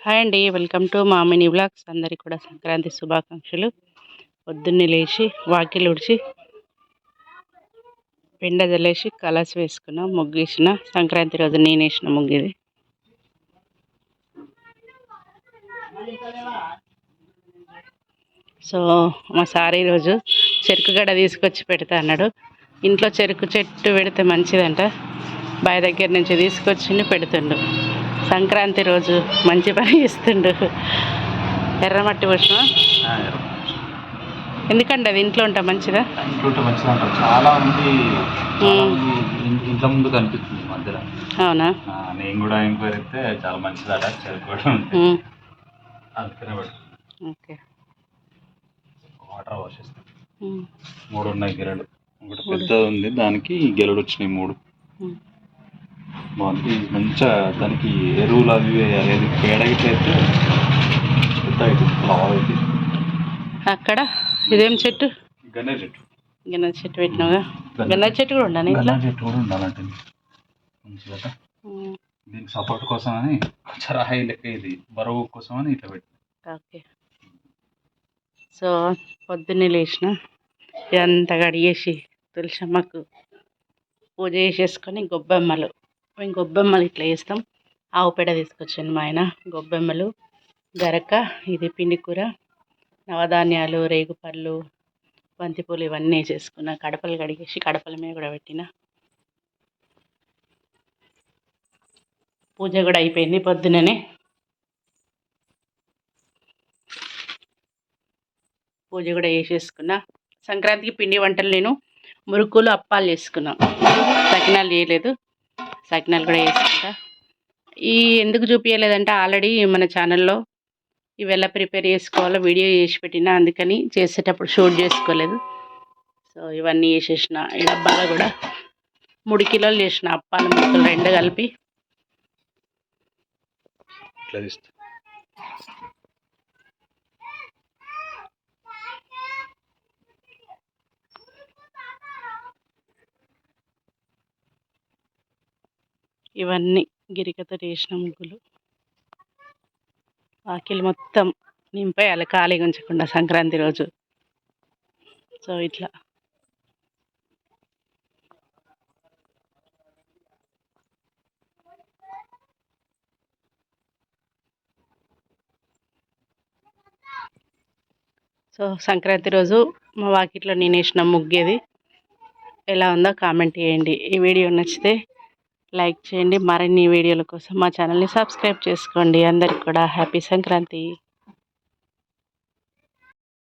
Hi అండి welcome to మా mini blogs అందరికీ కూడా సంక్రాంతి శుభాకాంక్షలు. పొద్దున్నే లేచి వాకిలు ఉడిచి పెండ జల్లేసి కలర్స్ వేసుకున్న ముగ్గేసిన. సంక్రాంతి రోజు నేను వేసిన ముగ్గు సో మా సార్ ఈరోజు చెరుకు గడ తీసుకొచ్చి పెడతా అన్నాడు. ఇంట్లో చెరుకు చెట్టు పెడితే మంచిదంట. బావి దగ్గర నుంచి తీసుకొచ్చి పెడుతుండు. సంక్రాంతి రోజు మంచి పని చేస్తుండు. ఎర్రమట్టి పోసిన ఎందుకంటే అది ఇంట్లో ఉంటా మంచిదా? ఇంట్లో మంచిగా ఉంటారు చాలా మంది చాలా మంది ఇన్- ఇంట్లో ముందు కనిపిస్తుంది ఈ మధ్యలో అవునా? ఆ, నేను కూడా ఎంక్వైరీ అయితే చాలా మంచిదట ఉమ్, అందుకనే ఓకే. వాటర్ వాషేస్తాం ఉమ్, మూడు ఉన్నాయి గెలలు. ఒకటి పెద్దది ఉంది దానికి గెలలు వచ్చినాయి మూడు. ఉమ్. మంచిగా దానికి ఎరువులు అవి వేయాలి అది పేడ గిట్ల అయితే పెద్ద అవుతుంది అక్కడ ఇదేం చెట్టు? చెట్టు. గన్నర చెట్టు పెట్టినావుగా? గన్నర. చెట్టు కూడా ఉండాలి ఇంట్లో? చెట్టు కూడా ఉండాలంటే. మంచిగా దీనికి సపోర్ట్ కోసం అని కొంచెం రాయి లెక్క ఇది బరువు కోసం అని ఇట్లా పెట్టి ఓకే. సో పొద్దున్నే లేచిన ఇదంతా కడిగేసి తులసమ్మకు పూజ చేసేసుకొని గొబ్బెమ్మలు. మేము గొబ్బెమ్మలు ఇట్లా వేస్తాం ఆవు పేడ తీసుకొచ్చాను మా ఆయన గొబ్బెమ్మలు గరక ఇది పిండి కూర నవధాన్యాలు రేగుపళ్ళు బంతిపూలు ఇవన్నీ వేసేసుకున్న. కడపలు కడిగేసి కడపల మీద కూడా పెట్టిన. పూజ కూడా అయిపోయింది పొద్దుననే పూజ కూడా చేసేసుకున్నా. సంక్రాంతికి పిండి వంటలు నేను మురుకులు అప్పాలు చేసుకున్నాను సకినాలు చేయలేదు. సకినాలు కూడా వేసుకుంటా. ఈ ఎందుకు చూపించలేదంటే ఆల్రెడీ మన ఛానల్లో ఇవి ఎలా ప్రిపేర్ చేసుకోవాలో వీడియో చేసి పెట్టినా అందుకని చేసేటప్పుడు షూట్ చేసుకోలేదు. సో ఇవన్నీ వేసేసిన ఈ డబ్బాలో కూడా మూడు కిలోలు చేసిన అప్పాలు ముక్కలు రెండు కలిపి. ఇవన్నీ గిరికతో చేసిన ముగ్గులు. వాకిలి మొత్తం నింపేయాలి ఖాళీగా ఉంచకుండా సంక్రాంతి రోజు. సో ఇట్లా. సో సంక్రాంతి రోజు మా వాకిట్లో నేను వేసిన ముగ్గేది. ఎలా ఉందో కామెంట్ చేయండి. ఈ వీడియో నచ్చితే లైక్ చేయండి. మరిన్ని వీడియోల కోసం మా ఛానల్ని సబ్స్క్రైబ్ చేసుకోండి. అందరికి కూడా హ్యాపీ సంక్రాంతి.